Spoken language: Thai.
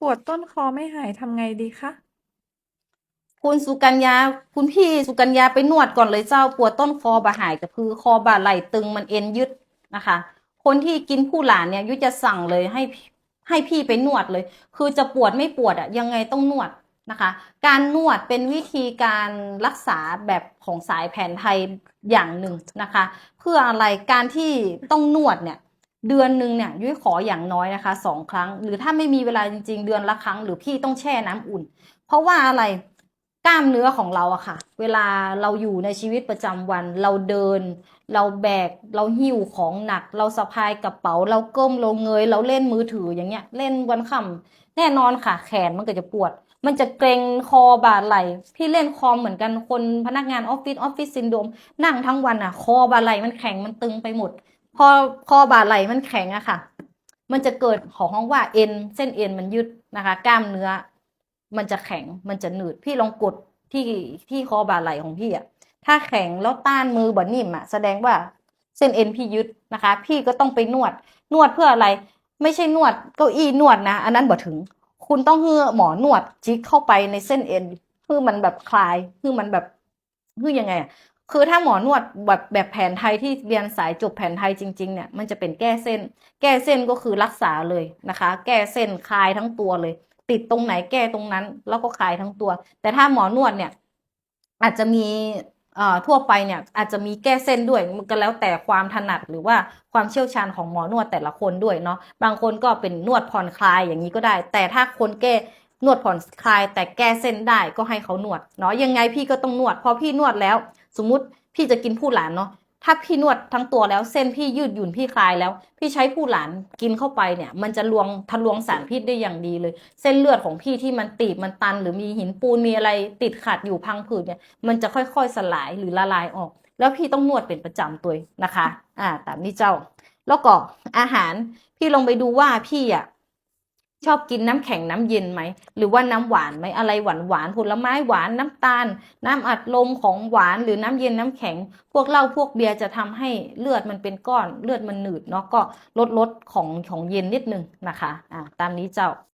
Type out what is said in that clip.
ปวดต้นคอไม่หายทำไงดีคะคุณสุกัญญา คุณพี่สุกัญญาไปนวดก่อนเลยเจ้าปวดต้นคอบาหายก็คือคอบ่าไหล่ตึงมันเอ็นยึดนะคะ คนที่กินผู้หลานเนี่ยยุจะสั่งเลยให้ให้พี่ไปนวดเลย คือจะปวดไม่ปวดอะยังไงต้องนวดนะคะ การนวดเป็นวิธีการรักษาแบบของสายแผนไทยอย่างหนึ่งนะคะ เพื่ออะไรการที่ต้องนวดเนี่ย เดือนหนึ่งเนี่ยยุ้ยขออย่างน้อยนะคะสองครั้ง หรือถ้าไม่มีเวลาจริง ๆ เดือนละครั้ง หรือพี่ต้องแช่น้ำอุ่น เพราะว่าอะไรกล้ามเนื้อของเราอะค่ะ เวลาเราอยู่ในชีวิตประจำวัน เราเดิน เราแบก เราหิ้วของหนัก เราสะพายกระเป๋า เราก้มเราเงย เราเล่นมือถืออย่างเงี้ย เล่นวันค่ำแน่นอนค่ะ แขนมันก็จะปวด มันจะเกร็งคอบ่าไหล่พี่เล่นคอมเหมือนกันคนพนักงานออฟฟิศออฟฟิศซินโดมนั่งทั้งวันอะคอบ่าไหล่มันแข็งมันตึงไปหมด พอคอบ่าไหล่มันแข็งอะค่ะ มันจะเกิดของห้องว่าเอ็นเส้นเอ็นมันยืดนะคะ กล้ามเนื้อ มันจะแข็งมันจะหนืดพี่ลองกดที่ที่คอบ่าไหล่ของพี่อะถ้าแข็งแล้วต้านมือบ่นิ่มอะแสดงว่าเส้นเอ็นพี่ยึดนะคะ พี่ก็ต้องไปนวด นวดเพื่ออะไร ไม่ใช่นวดเก้าอี้นวดนะ อันนั้นบ่ถึง คุณต้องเฮือหมอนวดจิกเข้าไปในเส้นเอ็นเพื่อมันแบบคลายเพื่อมันแบบเพื่อยังไงอะ คือถ้าหมอนวดแบบแบบแผนไทยที่เรียนสายจบแผนไทยจริงๆเนี่ยมันจะเป็นแก้เส้น แก้เส้นก็คือรักษาเลยนะคะ แก้เส้นคลายทั้งตัวเลย ติดตรงไหนแก้ตรงนั้น แล้วก็คลายทั้งตัว แต่ถ้าหมอนวดเนี่ย อาจจะมีเอ่อทั่วไปเนี่ยอาจจะมีแก้เส้นด้วยมันก็แล้วแต่ความถนัดหรือว่าความเชี่ยวชาญของหมอนวดแต่ละคนด้วยเนาะบางคนก็เป็นนวดผ่อนคลายอย่างนี้ก็ได้ แต่ถ้าคนแก้นวดผ่อนคลายแต่แก้เส้นได้ก็ให้เขานวดเนาะยังไงพี่ก็ต้องนวดพอพี่นวดแล้ว สมมุติพี่จะกินผู้หลานเนาะถ้าพี่นวดทั้งตัวแล้วเส้นพี่ยืดหยุ่นพี่คลายแล้ว พี่ใช้ผู้หลานกินเข้าไปเนี่ย มันจะลวงทะลวงสารพิษได้อย่างดีเลย เส้นเลือดของพี่ที่มันตีบมันตัน หรือมีหินปูนมีอะไรติดขัดอยู่พังผืดเนี่ยมันจะค่อยๆสลายหรือละลายออก แล้วพี่ต้องนวดเป็นประจำตัวนะคะ อ่าตามนี้เจ้า แล้วก็อาหารพี่ลองไปดูว่าพี่อะ ชอบกินน้ำแข็งน้ำเย็นไหม หรือว่าน้ำหวานไหมอะไรหวานหวานผลไม้หวานน้ำตาล น้ำอัดลมของหวานหรือน้ำเย็นน้ำแข็ง พวกเหล้าพวกเบียร์จะทำให้เลือดมันเป็นก้อนเลือดมันหนืดเนาะก็ลดลดของของเย็นนิดนึงนะคะอ่าตามนี้เจ้า